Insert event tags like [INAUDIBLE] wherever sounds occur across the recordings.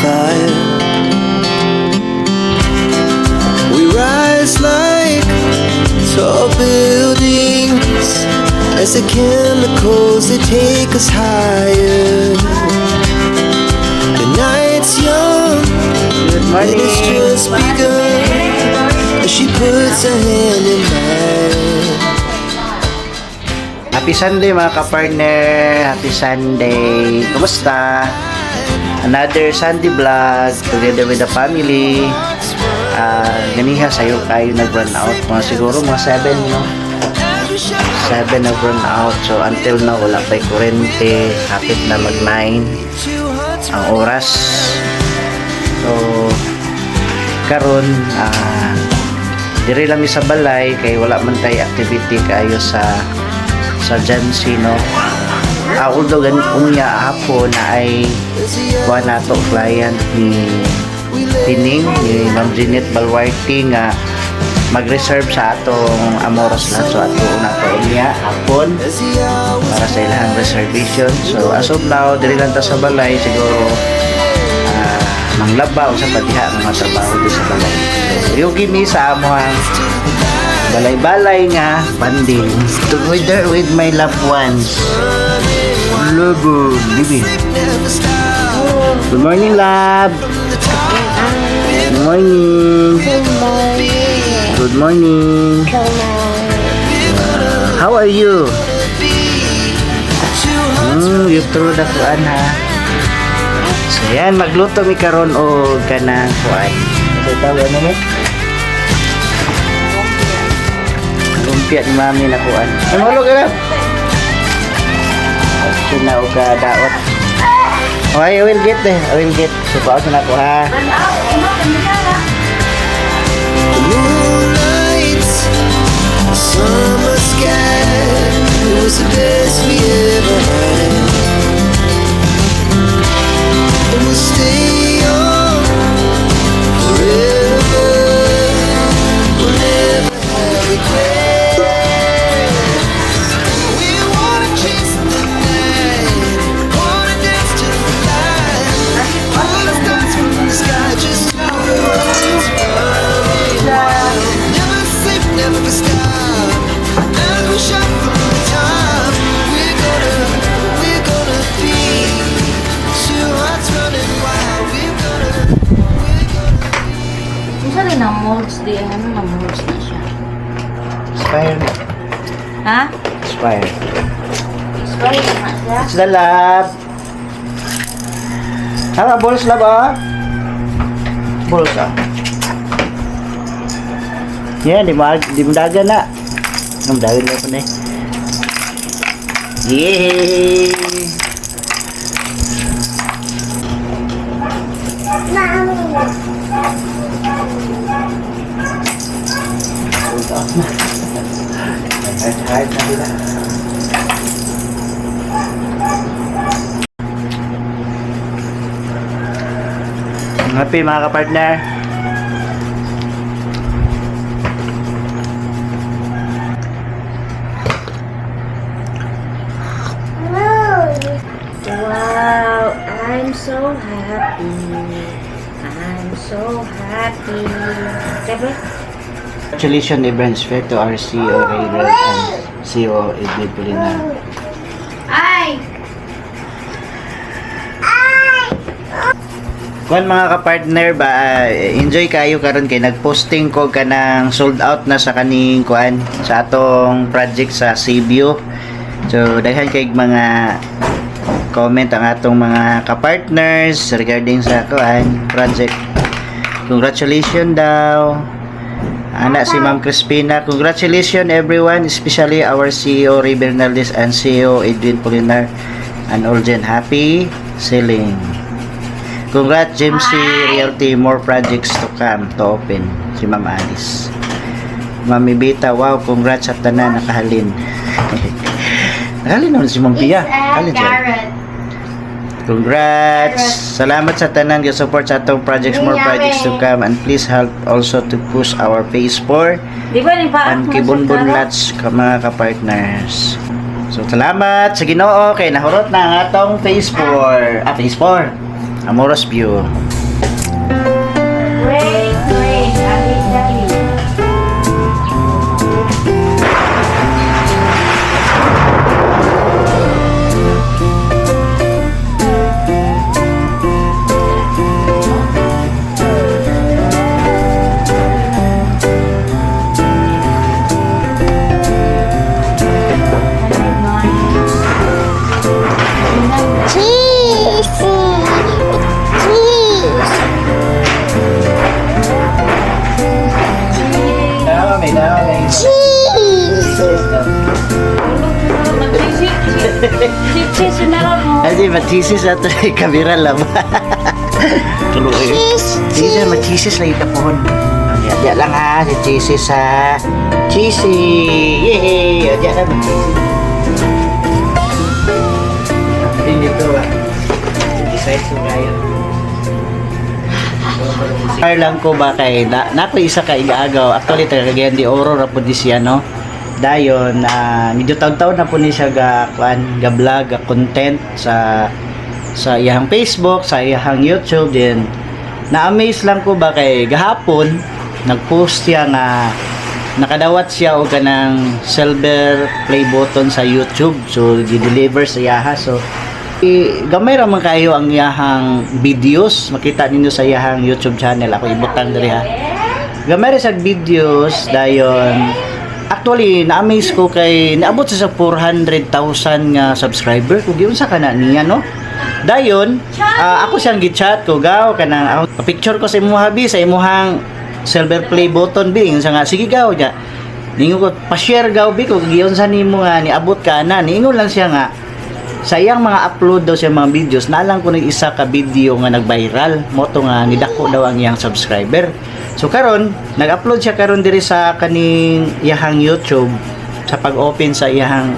the fire. We rise like tall buildings as the chemicals they take us higher. The night's young Good and it's just begun as she puts her hand in mine. Happy Sunday mga ka-partner. Happy Sunday. Kumusta? Another Sunday vlog together with the family. Ah, ganiha sayo kayo nag-run out. Mga siguro mga 7, no? 7 nag-run out. So until now wala pa'y kurente. Hapit na mag-9 ang oras. So karon ah diri lang sa balay kay wala man tay activity kayo sa sa Jansi no uh, although gan unya hapon na ay kuha nato client ni Pining ni Ma'am Jeanette Balwarte nga mag-reserve sa atong Amoros lang so ato na to. Unya hapon para sa ilang reservation. So as of now diri lang ta sa balay. Siguro ah, manglaba o sa patiha ng mga trabaho di sa balay. So yung gimi sa amo balay-balay nga banding. Together with my loved ones. Lobo, Bibi. Good morning, love. Good morning. Good morning. How are you? Hmm, you through the kuan ha. So yan, magluto mi karon o kanang kuan. Ito tawag ano mo? Lumpia ni mami na kuan. Malo ka na. Sina o ka daot. Oh, I will get eh. I will get. So, na ako ha. Summer sky, it was the best we ever had. And we'll stay on forever. We'll never have regrets. It's the lab. Tama, balls lab ah. Balls ah. Yan, di mo, di mo dagan na. Mo dagan na po na eh. Yay! Happy mga kapartner. Wow, I'm so happy. I'm so happy. Diba? Congratulations Evans Fair to our CEO Raylor and CEO Edwin Polinar. Ay! Kung mga kapartner ba, ah, enjoy kayo karon kay nagposting ko ka ng sold out na sa kaning kuan sa atong project sa Cebu. So daghan kay mga comment ang atong mga kapartners regarding sa kuan project. Congratulations daw. Ana si Ma'am Crispina. Congratulations everyone, especially our CEO Ray Bernaldez and CEO Edwin Polinar and all dyan happy selling. Congrats Jimsy Realty, more projects to come to open. Si Ma'am Alice. Mami Bita, wow, congrats sa tanan nakahalin. [LAUGHS] nakahalin naman si Ma'am Pia. Halin siya. Congrats! Salamat sa tanan yung support sa atong projects, more projects to come and please help also to push our phase 4 Di ba ni ba? and kibunbun lots ka mga kapartners. So salamat sa Ginoo kay nahurot na ang atong phase 4. Ah, phase 4. Amoros View. [LAUGHS] [LAUGHS] Hindi, ato yung kamera lang. Tuloy. Cheese! Cheese, matisis lagi ka po. Yan lang ha, si Cheeses ha. Cheesy! Yay! Yan lang. Hindi dito ba? Decide ko kayo. Par lang ko ba kay na, nako isa ka igaagaw actually taga Cagayan de Oro ra pud di siya no dayon na medyo taon-taon na po ni siya ga kuan ga vlog ga content sa sa iyang Facebook sa iyang YouTube. Din na-amaze lang ko ba kay gahapon nag-post siya nga nakadawat siya og kanang silver play button sa YouTube. So gi-deliver sa iyaha. So i, gamay ra man kayo ang iyahang videos. Makita ninyo sa iyahang YouTube channel. Ako ibutang diri ha. Gamay ra sa videos dayon actually na-amaze ko kay naabot sa 400,000 nga subscriber. Kung giun sa kana niya no? Dayon ah, ako siyang gichat ko gaw kanang ako picture ko sa imo habi sa imuhang silver play button bing sa nga sige gaw nya ningo ko pa-share gaw bi ko giun sa nimo nga niabot ka na. Ningon lang siya nga sa iyang mga upload daw siya mga videos nalang ko ng isa ka video nga nag-viral. Mo to nga nidako daw ang iyang subscriber. So karon nag-upload siya karon diri sa kaning iyahang YouTube sa pag-open sa iyahang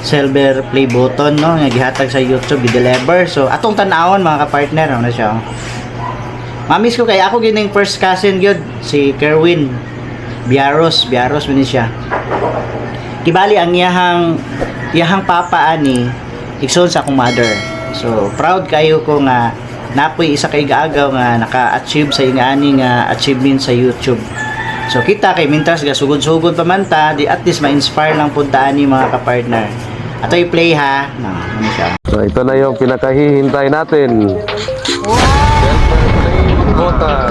silver play button no? Nga gihatag sa YouTube gi-deliver so atong tan-awon mga ka-partner ano siya oh. Mamis ko kay ako gining first cousin gyud si Kerwin Biaros. Biaros man siya. Kibali ang iyahang iyahang papa ani igsoon sa akong mother. So proud kayo ko nga napoy isa kay gaagaw nga naka-achieve sa ingani nga achievement sa YouTube. So kita kay mintas ga sugod-sugod pa man ta, di at least ma-inspire lang punta ani mga ka-partner. Ato i-play ha. No, ano siya. So ito na yung pinakahihintay natin. Bota. Black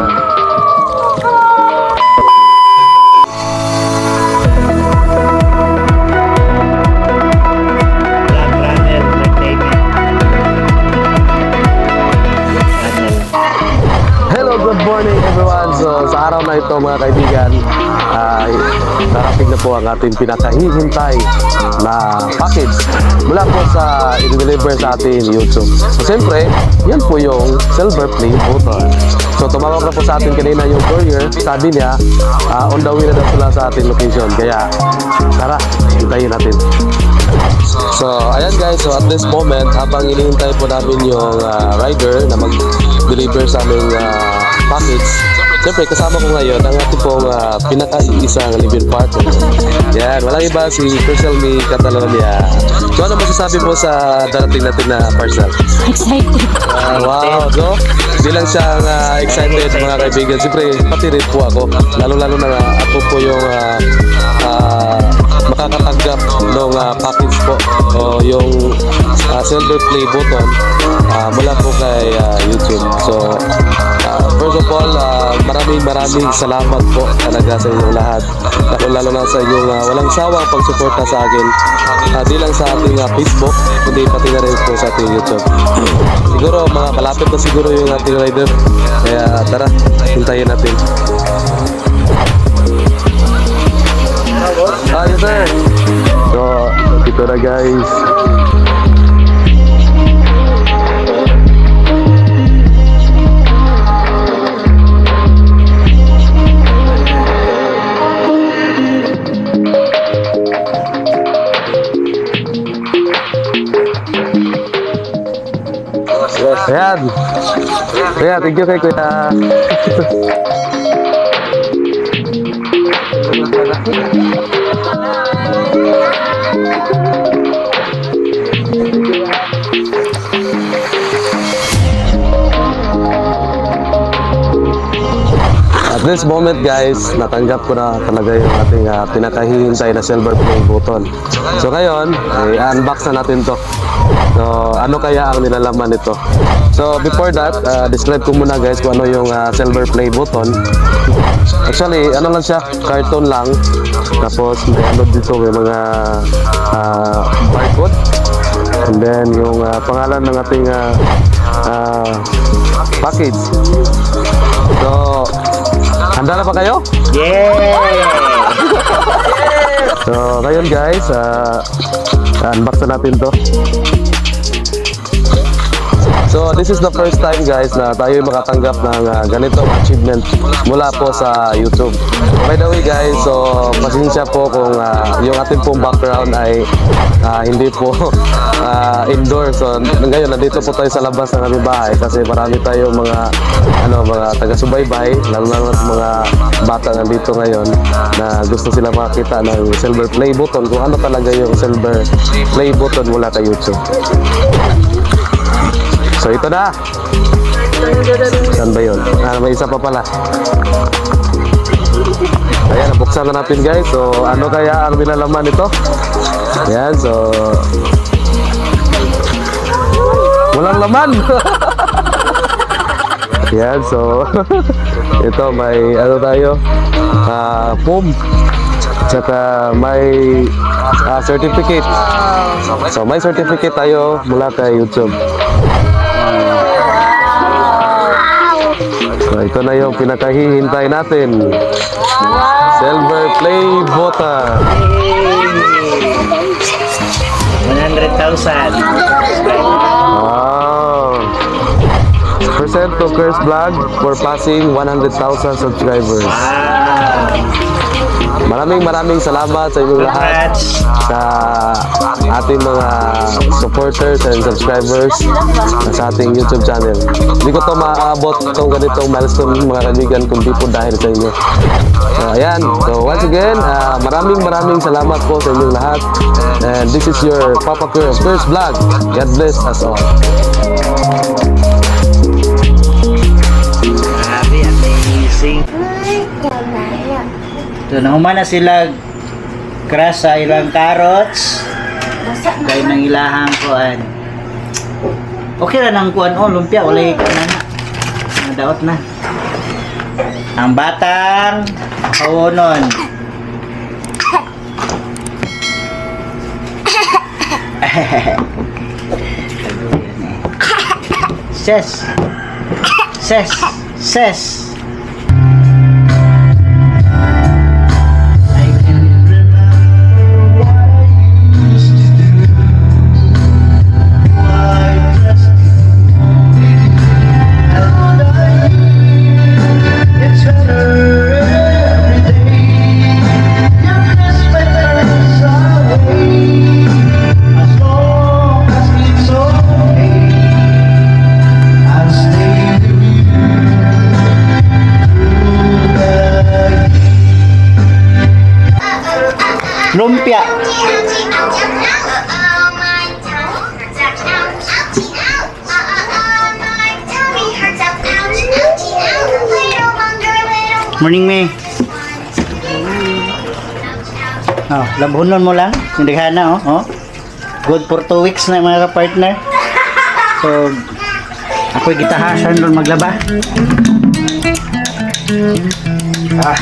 ito mga kaibigan, ay darating na po ang ating pinakahihintay na package mula po sa i-deliver sa ating YouTube. So siyempre, yan po yung silver play button. So tumawag na po sa atin kanina yung courier. Sabi niya, ah, on the way na daw sila sa ating location. Kaya tara, hintayin natin. So, ayan guys, so at this moment, habang inihintay po namin yung ah, rider na mag-deliver sa aming ah, package, Siyempre, kasama ko ngayon ang ating pong uh, pinaka-iisang live-in partner. Yan, walang iba si Crystal Mi Catalonia. So, ano masasabi mo sa darating natin na parcel? Excited. Ah, wow, so, hindi lang siya ah, excited mga kaibigan. Siyempre, pati rin po ako. Lalo-lalo na ako po yung ah, ah, makakatanggap ng ah, package po o yung ah, silver play button ah, mula po kay ah, YouTube. So, of all, ah, maraming maraming salamat po talaga sa inyong lahat. Lalo lalo na sa inyong ah, walang sawang pagsuporta sa akin. Ah, di lang sa ating ah, Facebook, kundi pati na rin po sa ating YouTube. Siguro mga kalapit na siguro yung ating rider. Kaya tara, hintayin natin. video kay Kuya. At this moment guys, natanggap ko na talaga yung ating uh, pinakahihintay na silver play button. So ngayon, i-unbox na natin to. So ano kaya ang nilalaman nito? So before that, uh, describe ko muna guys kung ano yung uh, silver play button. Actually, ano lang siya, carton lang. Tapos may ano dito, may mga uh, barcode. And then yung uh, pangalan ng ating uh, uh, package. So, handa na pa kayo? Yeah! [LAUGHS] So, ngayon guys, uh, unbox na natin to. So, this is the first time guys na tayo makatanggap ng uh, ganitong achievement mula po sa YouTube. By the way guys, so pasensya po kung uh, yung ating pong background ay uh, hindi po uh, [LAUGHS] indoor. So, ngayon nandito po tayo sa labas ng aming bahay kasi marami tayo mga ano mga taga-subaybay, lalo na mga bata nandito ngayon na gusto sila makakita ng silver play button kung ano talaga yung silver play button mula kay YouTube. So ito na. Saan ba yun? Ah, may isa pa pala. Ayan, nabuksan na natin guys. So ano kaya ang nilalaman nito? Ayan, so... Walang laman! [LAUGHS] Ayan, so... [LAUGHS] ito, may ano tayo? Ah, foam. Tsaka may ah, certificate. So may certificate tayo mula kay YouTube. So ito na yung pinakahihintay natin. Silver play button. 100,000. Wow. Present to Curse Vlog for passing 100,000 subscribers. Maraming maraming salamat sa inyong lahat sa ating mga supporters and subscribers sa ating YouTube channel. Hindi ko to maaabot itong ganitong milestone mga kaibigan kung di po dahil sa inyo. So, ayan. So, once again, ah, maraming maraming salamat po sa inyong lahat. And this is your Papa Curve first vlog. God bless us all. Grabe, amazing. So, nahuman na sila crush sa ilang carrots. Dahil ng ilahang kuan. Okay na ng kuan oh, lumpia. Wala ka na na. Nadaot na. Ang batang hawonon. [LAUGHS] Ses. Ses. Ses. Morning, May. Oh, labhonon mo lang. Hindi ka na, oh. oh. Good for two weeks na mga partner. So, ako'y gitahasan doon maglaba. Ah.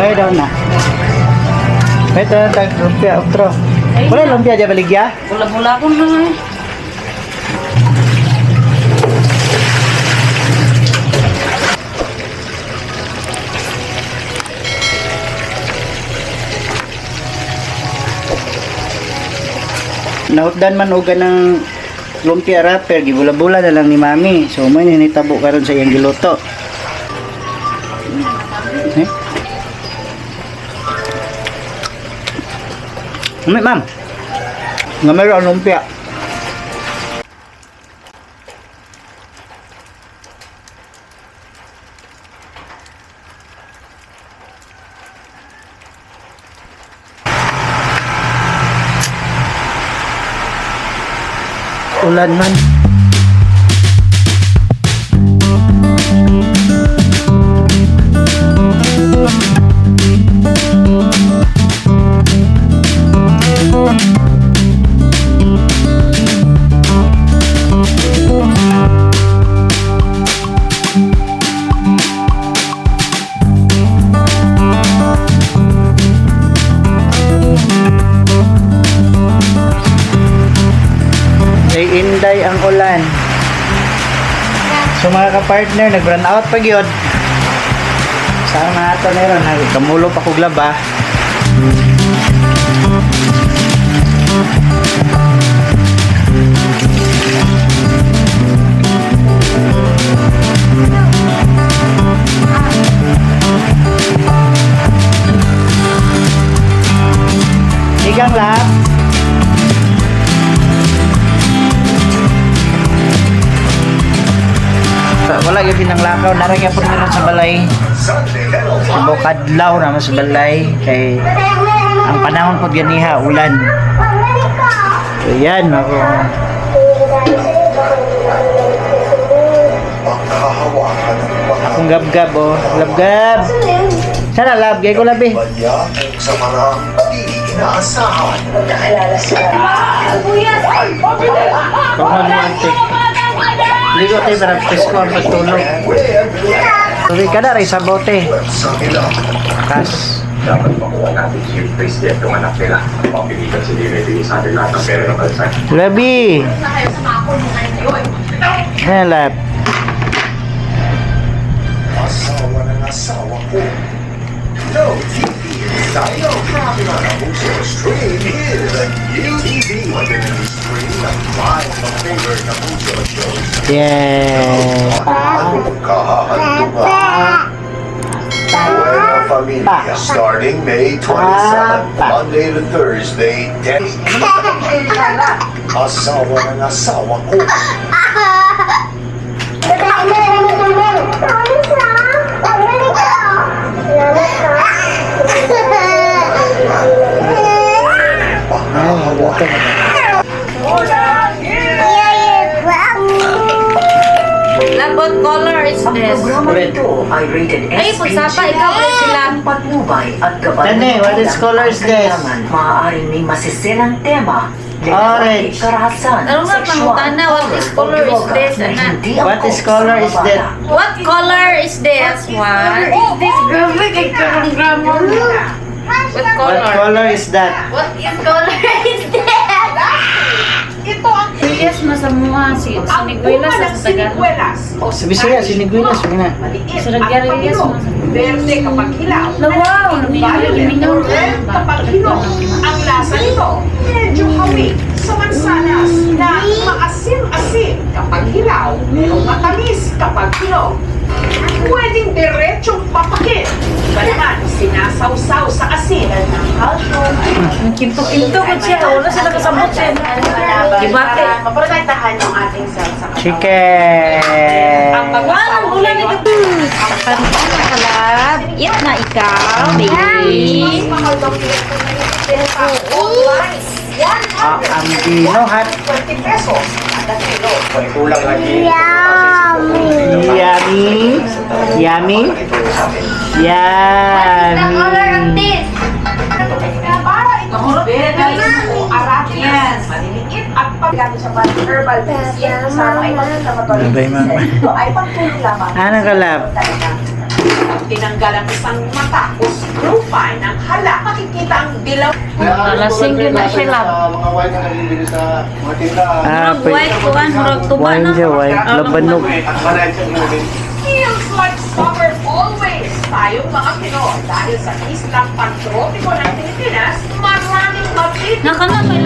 Na. Ito, tag lumpia, otro. Wala lumpia dyan baligya? Bula-bula ko na. Nautdan man uga ng lumpia wrapper, gibula-bula na lang ni mami. So, may ninitabo karon sa iyang giluto. ไม่มั่มงั้นไม่รอนมเปียกอุลันมัน inday ang ulan. So mga ka-partner, nag-run out pag yun. Saan na ito ha? Kamulo pa kog laba. Igang lap. Wala yung pinanglakaw. Naragyan po meron sa balay. Kadlaw naman sa balay kay ang panahon po ganiha ulan. So yan ako. Akong gab-gab oh. Gab-gab. Sana lab. Gay ko labi sa parang di inaasahan. kung ano ante ligo tayo para presko ang pagtulog tuloy ka na rin sa bote kas labi yan lab asawa ng asawa ko. No. Grabe na ang Muso Stream is a new TV. Whether you stream na five of favorite na Muso shows. yeah Kahahantungan. Buena Familia starting May 27, Monday to Thursday, 10. Asawa ng asawa ko. Lab, what color is this? Red. ay rated Ay, pagsapa, ikaw rin sila. patnubay at gabay Tane, what is color is this? Maaaring may masiselang tema Orange. karahasan, Ano nga, pangutana, what is color is this, anak? What is color is that? What color is this one? Is this grabe kay karang grammar What What color? color is that? What is color is this? Ito ang Yes, masamuha si Siniguela sa Tagalog. Sa Bisaya, siniguilas mo na. Sa Nagarias mo. Verde kapag hilaw. Nabiyari liminaw. Red kapag hinog. Ang lasa nito, medyo hawig sa mansanas na maasim-asim kapag hilaw, merong matamis kapag hinog. Pwedeng diretsong papakit. Iba naman, sinasawsaw sa asin ng calcium. Kinto-kinto ko siya. Wala sila kasabot siya. Dibate. Maprotektahan yung ating cells sa Chicken! Ang pagkasaw Ang bulan ay ito. Kanta na kalab. Eat na ikaw, baby. mahal daw pinagpunta online. Yan Ah, ang dino hat. 20 pesos. Kada kilo. Kulang lagi. Yummy! Yummy! Yummy! Kasama ay pagkamatol. Ano. Ano kalab? Talagang Tinanggal ang isang mata o tagumpay ng hala. Makikita ang dilaw Nalasing yun na sila. Mga wine na nabibili sa mga tindahan. Ah, white murag tuba Wine na. siya, wine. Labanog. Like summer always tayong mga Pinoy dahil sa islang pantropiko ng Pilipinas, maraming mabit Nakana may